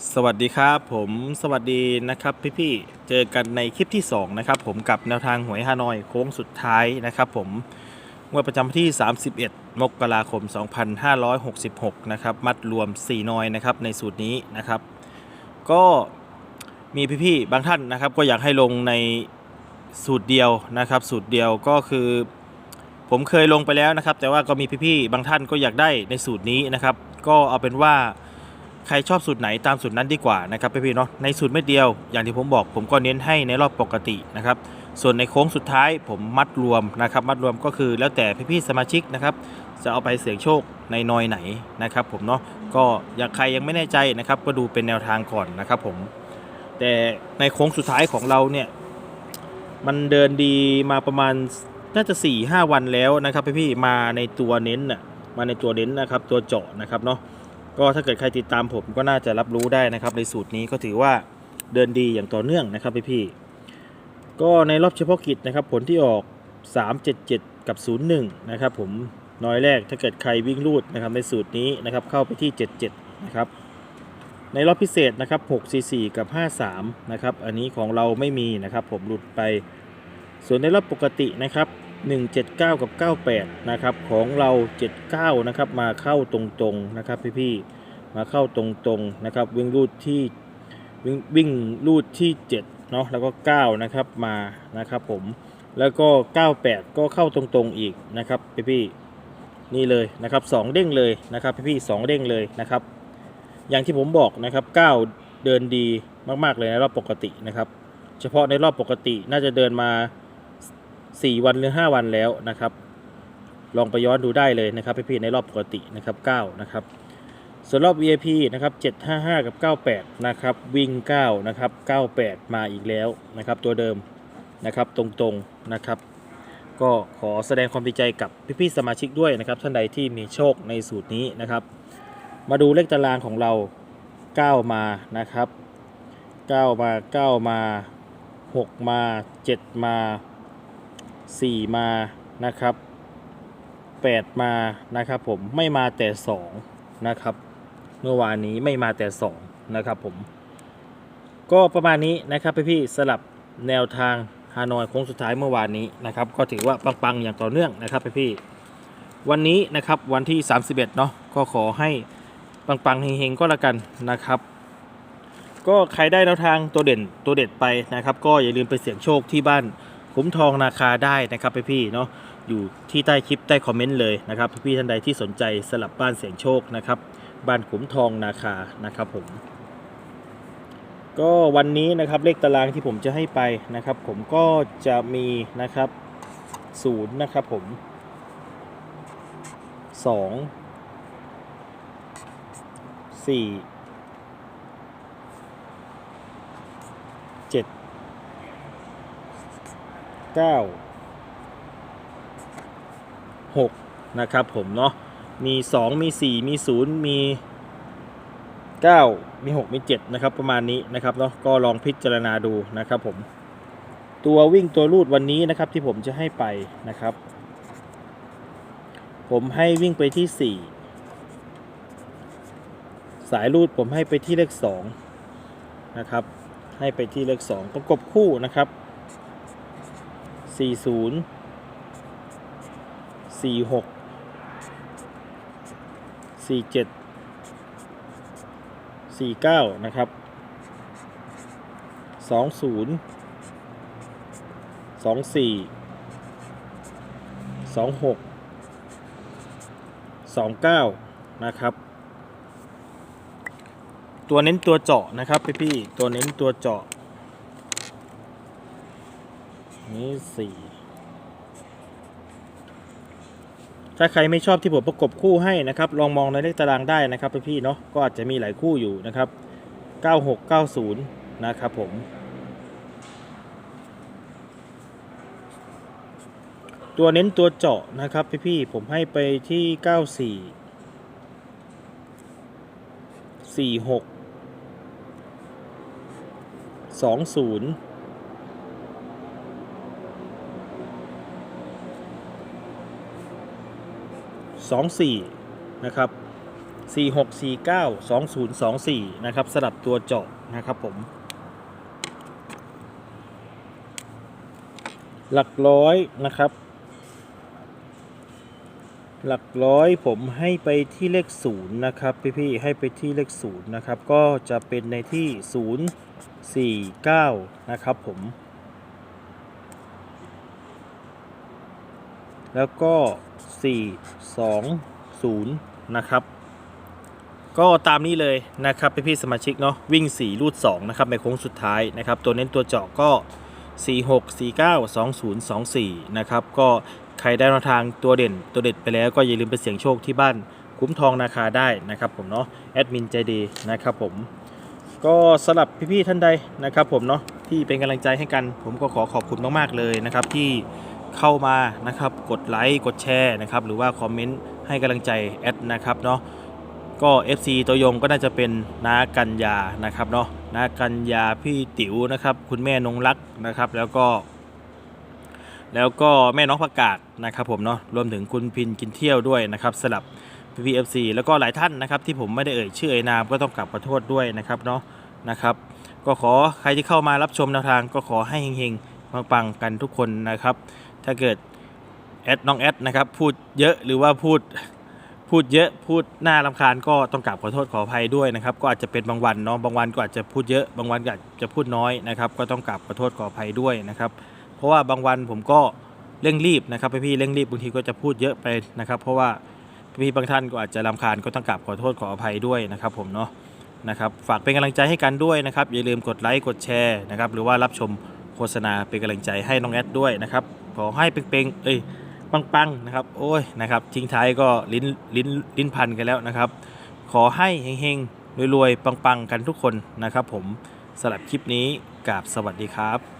สวัสดีครับผมสวัสดีนะครับพี่ๆเจอกันในคลิปที่ 2 นะครับ ผมกับแนวทางหวยฮานอยโค้งสุดท้ายนะครับ ผมงวดประจำวันที่ 31 มกราคม 2566 นะครับ มัดรวม 4 นอยนะครับในสูตรนี้นะครับ ก็มีพี่ๆบางท่านนะครับ ก็อยากให้ลงในสูตรเดียวนะครับ สูตรเดียวก็คือผมเคยลงไปแล้วนะครับ แต่ว่าก็มีพี่ๆบางท่านก็อยากได้ในสูตรนี้นะครับ ก็เอาเป็นว่า ใครชอบสูตรไหนตามสูตรนั้นดีกว่านะครับพี่ๆเนาะในสูตรไม่เดียว อย่างที่ผมบอก ผมก็เน้นให้ในรอบปกตินะครับส่วนในโค้งสุดท้ายผมมัดรวมนะครับมัดรวมก็คือแล้วแต่พี่ๆสมาชิกนะครับจะเอาไปเสี่ยงโชคในนอยไหนนะครับผมเนาะก็อยากใครยังไม่แน่ใจนะครับก็ดูเป็นแนวทางก่อนนะครับผมแต่ในโค้งสุดท้ายของเราเนี่ยมันเดินดีมาประมาณน่าจะ4ี่ห้าวันแล้วนะครับพี่ๆมาในตัวเน้นน่ะมาในตัวเน้นนะครับตัวเจาะนะครับเนาะ ก็ถ้าเกิดใครติดตามผมก็น่าจะรับรู้ได้นะครับ ในสูตรนี้ก็ถือว่าเดินดีอย่างต่อเนื่องนะครับพี่พี่ๆก็ในรอบเฉพาะกิจนะครับ ผลที่ออก 377 กับ 01 นะครับผมน้อยแรกถ้าเกิดใครวิ่งรูดนะครับในสูตรนี้นะครับเข้าไปที่ 77 นะครับ ในรอบพิเศษนะครับ 644 กับ 53 นะครับ อันนี้ของเราไม่มีนะครับ ผมหลุดไป ส่วนในรอบปกตินะครับ 179 กับ 98 นะครับของเรา 79 นะครับมาเข้าตรงๆนะครับพี่ๆมาเข้าตรงๆนะครับวิ่งรูดที่วิ่งวิ่งรูดที่7เนาะแล้วก็ 9 นะครับมานะครับผมแล้วก็ 98 ก็เข้าตรงๆอีกนะครับพี่ๆนี่เลยนะครับ 2 เด้งเลยนะครับพี่ๆ2เด้งเลยนะครับ อย่างที่ผมบอกนะครับ 9 เดินดีมากๆเลยในรอบปกตินะครับ เฉพาะในรอบปกติน่าจะเดินมา 4 วันหรือ 5 วันแล้วนะครับ ลองไปย้อนดูได้เลยนะครับพี่ๆในรอบปกตินะครับ9นะครับส่วนรอบ VIP นะครับ755 กับ 98 นะครับ วิ่ง 9 นะครับ 98 มาอีกแล้วนะครับ ตัวเดิมนะครับตรงๆนะครับ ก็ขอแสดงความดีใจกับพี่ๆสมาชิกด้วยนะครับ ท่านใดที่มีโชคในสูตรนี้นะครับ มาดูเลขตารางของเรา 9 มานะครับ 9 มา 9 มา 6 มา 7 มา 4 มานะครับ 8 มานะครับผมไม่มาแต่ 2 นะครับ เมื่อวานนี้ไม่มาแต่ 2 นะครับผม ก็ประมาณนี้นะครับพี่ๆสลับแนวทางฮานอยโค้งสุดท้ายเมื่อวานนี้นะครับ ก็ถือว่าปังๆอย่างต่อเนื่องนะครับพี่ๆวันนี้นะครับวันที่ 31 เนาะก็ขอให้ปังๆเฮงๆก็แล้วกันนะครับ ก็ใครได้แนวทางตัวเด่นตัวเด็ดไปนะครับ ก็อย่าลืมไปเสี่ยงโชคที่บ้าน คุ้มทองนาคาได้นะครับพี่ๆเนาะอยู่ที่ใต้คลิปใต้คอมเมนต์เลยนะครับพี่ๆท่านใดที่สนใจสลับบ้านเสียงโชคนะครับบ้านขุมทองนาคานะครับผม ก็วันนี้นะครับเลขตารางที่ผมจะให้ไปนะครับ ผมก็จะมีนะครับศูนย์นะครับผมสองสี่เจ็ด 9 6 นะครับผมเนาะ มี 2 มี 4 มี 0 มี 9 มี 6 มี 7 นะครับ ประมาณนี้นะครับเนาะ ก็ลองพิจารณาดูนะครับผม ตัววิ่งตัวรูดวันนี้นะครับที่ผมจะให้ไปนะครับ ผมให้วิ่งไปที่ 4 สายรูดผมให้ไปที่เลข 2 นะครับ ให้ไปที่เลข 2 ประกบคู่นะครับ สี่ศูนย์สี่หกสี่เจ็ดสี่เก้านะครับสองศูนย์สองสี่สองหกสองเก้านะครับ ตัวเน้นตัวเจาะนะครับพี่ๆตัวเน้นตัวเจาะ นี่สี่ถ้าใครไม่ชอบที่ผมประกบคู่ให้นะครับ ลองมองในเลขตารางได้นะครับพี่เนาะก็อาจจะมีหลายคู่อยู่นะครับ 9690 นะครับผม ตัวเน้นตัวเจาะนะครับพี่ๆผมให้ไปที่ 94 46 20 สองสี่นะครับ 46492024 นะครับสลับตัวเจาะนะครับผม หลักร้อยนะครับ หลักร้อยผมให้ไปที่เลขศูนย์นะครับพี่ๆให้ไปที่เลขศูนย์นะครับ ก็จะเป็นในที่ศูนย์สี่เก้านะครับผม แล้วก็สี่สองศูนะครับ ก็ตามนี้เลยนะครับพี่ๆสมาชิกเนาะวิ่ง 4 รูด 2 นะครับในโค้งสุดท้ายนะครับ ตัวเน้นตัวเจาะก็ 46 49 20 24 นะครับ ก็ใครได้แนวทางตัวเด่นตัวเด็ดไปแล้วก็อย่าลืมไปเสี่ยงโชคที่บ้านคุ้มทองนาคาได้นะครับผมเนาะแอดมินใจดีนะครับผมก็สำหรับพี่ๆท่านใดนะครับผมเนาะที่เป็นกำลังใจให้กัน ผมก็ขอขอบคุณมากๆเลยนะครับที่ เข้ามานะครับ กดไลค์กดแชร์นะครับ หรือว่าคอมเมนต์ให้กำลังใจแอดนะครับเนาะก็ FC ตัวยงก็น่าจะเป็นน้ากัญญานะครับเนาะน้ากัญญาพี่ติ๋วนะครับ คุณแม่นงรักนะครับ แล้วก็ แล้วก็แม่น้องประกาศนะครับ ผมเนาะรวมถึงคุณพินกินเที่ยวด้วยนะครับสลับพี่พีเอฟซีแล้วก็หลายท่านนะครับ ที่ผมไม่ได้เอ่ยชื่อเอ่ยนามก็ต้องกลับขอโทษด้วยนะครับเนาะนะครับ ก็ขอใครที่เข้ามารับชมแนวทางก็ขอให้เฮงๆปังๆกันทุกคนนะครับ ถ้าเกิดแอดน้องแอดนะครับพูดเยอะหรือว่าพูดพูดเยอะพูดหน่ารำคาญก็ต้องกราบขอโทษขออภัยด้วยนะครับ ก็อาจจะเป็นบางวันเนาะบางวันก็อาจจะพูดเยอะบางวันก็อาจจะพูดน้อยนะครับ ก็ต้องกราบขอโทษขออภัยด้วยนะครับ เพราะว่าบางวันผมก็เร่งรีบนะครับพี่เร่งรีบบางทีก็จะพูดเยอะไปนะครับ เพราะว่าพี่บางท่านก็อาจจะรำคาญก็ต้องกราบขอโทษขออภัยด้วยนะครับผมเนาะนะครับฝากเป็นกำลังใจให้กันด้วยนะครับอย่าลืมกดไลค์กดแชร์นะครับหรือว่ารับชมโฆษณาเป็นกำลังใจให้น้องแอดด้วยนะครับ ขอให้เป่งๆเอ้ยปังๆนะครับ โอ้ยนะครับทิ้งท้ายก็ลิ้นลิ้นลิ้นพันกันแล้วนะครับ ขอให้เฮงๆรวยๆปังๆกันทุกคนนะครับ ผมสำหรับคลิปนี้กับสวัสดีครับ